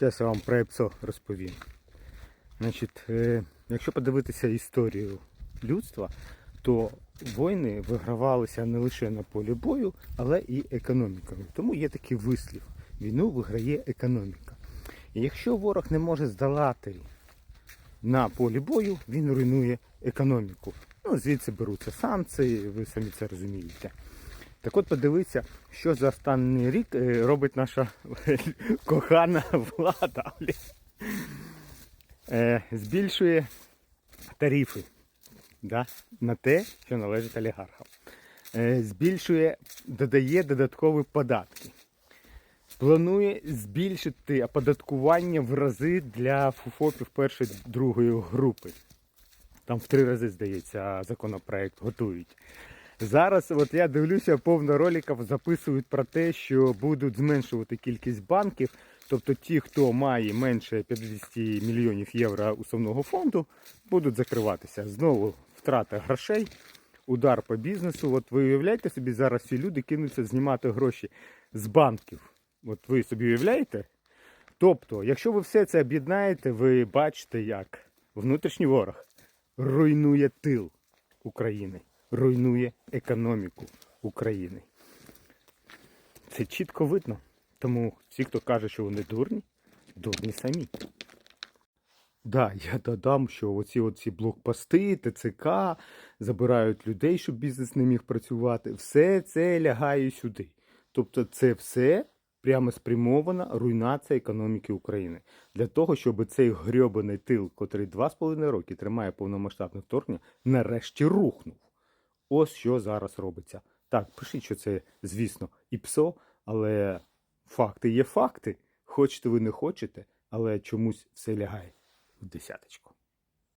Зараз я вам про ЕПСО розповім. Значить, е, якщо подивитися історію людства, то війни вигравалися не лише на полі бою, але і економікою. Тому є такий вислів: війну виграє економіка. І якщо ворог не може здолати на полі бою, він руйнує економіку. Ну, звідси беруться санкції, ви самі це розумієте. Так от подивіться, що за останній рік е, робить наша кохана влада. Е, збільшує тарифи да, на те, що належить олігархам. Е, збільшує, додає додаткові податки. Планує збільшити оподаткування в рази для ФУФОПів першої другої групи. Там в три рази, здається, законопроект готують. Зараз, от я дивлюся, повно роликів записують про те, що будуть зменшувати кількість банків. Тобто ті, хто має менше 50 мільйонів євро уставного фонду, будуть закриватися. Знову втрата грошей, удар по бізнесу. От ви уявляєте собі, зараз всі люди кинуться знімати гроші з банків. От ви собі уявляєте? Тобто, якщо ви все це об'єднаєте, ви бачите, як внутрішній ворог руйнує тил України, руйнує економіку України. Це чітко видно. Тому всі, хто каже, що вони дурні, дурні самі. Да, я додам, що оці, оці блокпости, ТЦК забирають людей, щоб бізнес не міг працювати. Все це лягає сюди. Тобто це все прямо спрямована руйнація економіки України. Для того, щоб цей грьобаний тил, котрий два з половиною роки тримає повномасштабне вторгнення, нарешті рухнув. Ось що зараз робиться. Так, пишіть, що це, звісно, і ПСО, але факти є факти. Хочете ви не хочете, але чомусь все лягає в десяточку.